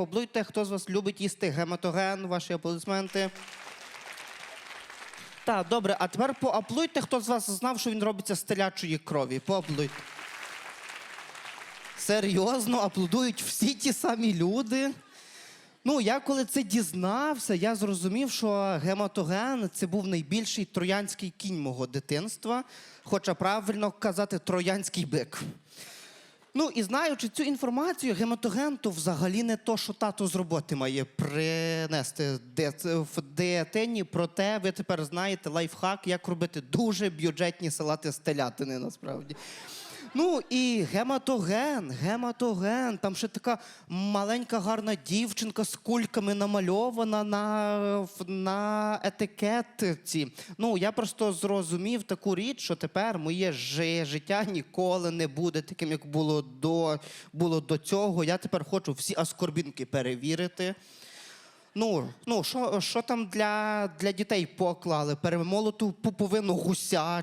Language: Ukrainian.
Поаплодуйте, хто з вас любить їсти гематоген, ваші аплодисменти. Так, добре, а тепер поаплодуйте, хто з вас знав, що він робиться з телячої крові. Поаплодуйте. Серйозно, аплодують всі ті самі люди. Ну, я коли це дізнався, я зрозумів, що гематоген це був найбільший троянський кінь мого дитинства, хоча правильно казати троянський бик. Ну і знаючи цю інформацію, гематоген то взагалі не то, що тато з роботи має принести в дитині. Проте ви тепер знаєте лайфхак, як робити дуже бюджетні салати з телятини насправді. Ну і гематоген, гематоген. Там ще така маленька гарна дівчинка з кульками намальована на, на етикетці. Ну, я просто зрозумів таку річ, що тепер моє життя ніколи не буде таким, як було до, було до цього. Я тепер хочу всі аскорбінки перевірити. Ну, ну що, що там для, для дітей поклали? Перемолоту пуповину гуся